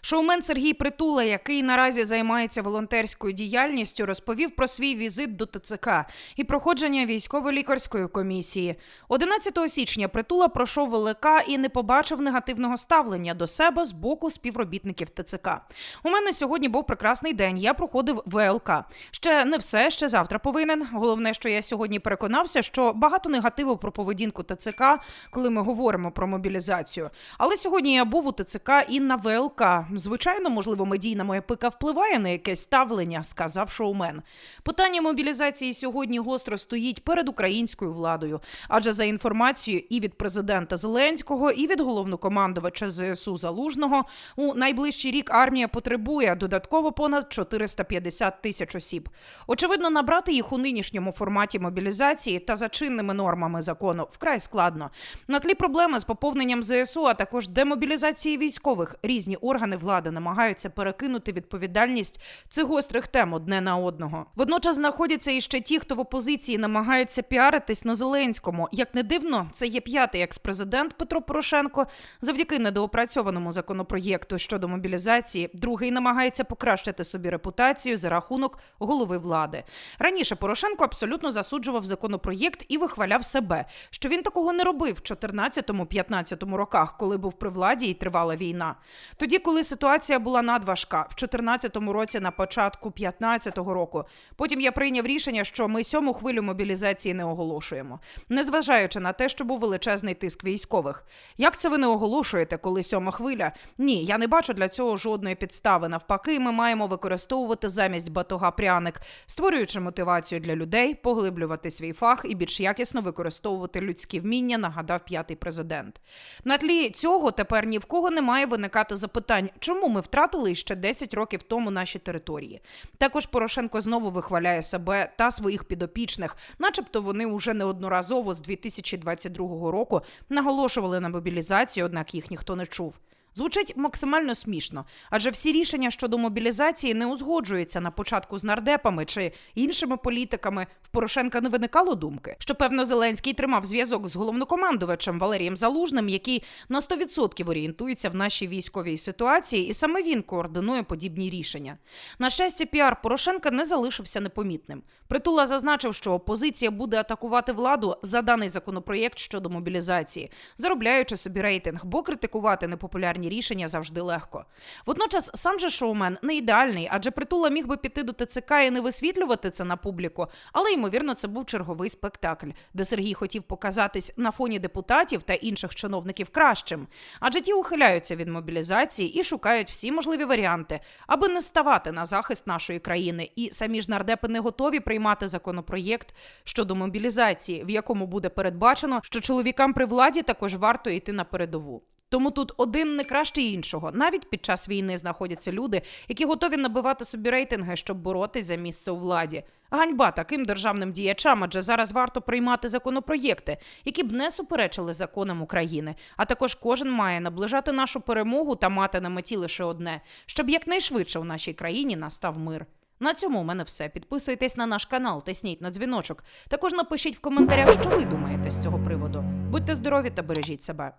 Шоумен Сергій Притула, який наразі займається волонтерською діяльністю, розповів про свій візит до ТЦК і проходження військово-лікарської комісії. 11 січня Притула пройшов ВЛК і не побачив негативного ставлення до себе з боку співробітників ТЦК. У мене сьогодні був прекрасний день. Я проходив ВЛК. Ще не все, ще завтра повинен. Головне, що я сьогодні переконався, що багато негативу про поведінку ТЦК, коли ми говоримо про мобілізацію. Але сьогодні я був у ТЦК і на ВЛК. Звичайно, можливо, медійна моя пика впливає на якесь ставлення, сказав шоумен. Питання мобілізації сьогодні гостро стоїть перед українською владою, адже за інформацією і від президента Зеленського, і від головнокомандувача ЗСУ Залужного у найближчий рік армія потребує додатково понад 450 тисяч осіб. Очевидно, набрати їх у нинішньому форматі мобілізації та за чинними нормами закону вкрай складно. На тлі проблеми з поповненням ЗСУ, а також демобілізації військових, різні органи влади намагаються перекинути відповідальність цих гострих тем одне на одного. Водночас знаходяться і ще ті, хто в опозиції намагаються піаритись на Зеленському. Як не дивно, це є п'ятий екс-президент Петро Порошенко. Завдяки недоопрацьованому законопроєкту щодо мобілізації, другий намагається покращити собі репутацію за рахунок голови влади. Раніше Порошенко абсолютно засуджував законопроєкт і вихваляв себе, що він такого не робив в 14-15 роках, коли був при владі і тривала війна. Тоді, коли ситуація була надважка, в 14-му році на початку 15-го року. Потім я прийняв рішення, що ми сьому хвилю мобілізації не оголошуємо, незважаючи на те, що був величезний тиск військових. Як це ви не оголошуєте, коли сьома хвиля? Ні, я не бачу для цього жодної підстави. Навпаки, ми маємо використовувати замість батога пряник, створюючи мотивацію для людей, поглиблювати свій фах і більш якісно використовувати людські вміння, нагадав п'ятий президент. На тлі цього тепер ні в кого не має виникати запитань, чому ми втратили ще 10 років тому наші території. Також Порошенко знову вихваляє себе та своїх підопічних, начебто вони уже неодноразово з 2022 року наголошували на мобілізації, однак їх ніхто не чув. Звучить максимально смішно, адже всі рішення щодо мобілізації не узгоджуються на початку з нардепами чи іншими політиками. В Порошенка не виникало думки, що певно Зеленський тримав зв'язок з головнокомандувачем Валерієм Залужним, який на 100% орієнтується в нашій військовій ситуації, і саме він координує подібні рішення. На щастя, піар Порошенка не залишився непомітним. Притула зазначив, що опозиція буде атакувати владу за даний законопроєкт щодо мобілізації, заробляючи собі рейтинг, бо критикувати непопулярні рішення завжди легко. Водночас, сам же шоумен не ідеальний, адже притула міг би піти до ТЦК і не висвітлювати це на публіку, але ймовірно, це був черговий спектакль, де Сергій хотів показатись на фоні депутатів та інших чиновників кращим, адже ті ухиляються від мобілізації і шукають всі можливі варіанти, аби не ставати на захист нашої країни. І самі ж нардепи не готові приймати законопроєкт щодо мобілізації, в якому буде передбачено, що чоловікам при владі також варто йти на передову. Тому тут один не краще іншого. Навіть під час війни знаходяться люди, які готові набивати собі рейтинги, щоб боротись за місце у владі. Ганьба таким державним діячам, адже зараз варто приймати законопроєкти, які б не суперечили законам України. А також кожен має наближати нашу перемогу та мати на меті лише одне, щоб якнайшвидше в нашій країні настав мир. На цьому у мене все. Підписуйтесь на наш канал, тисніть на дзвіночок. Також напишіть в коментарях, що ви думаєте з цього приводу. Будьте здорові та бережіть себе.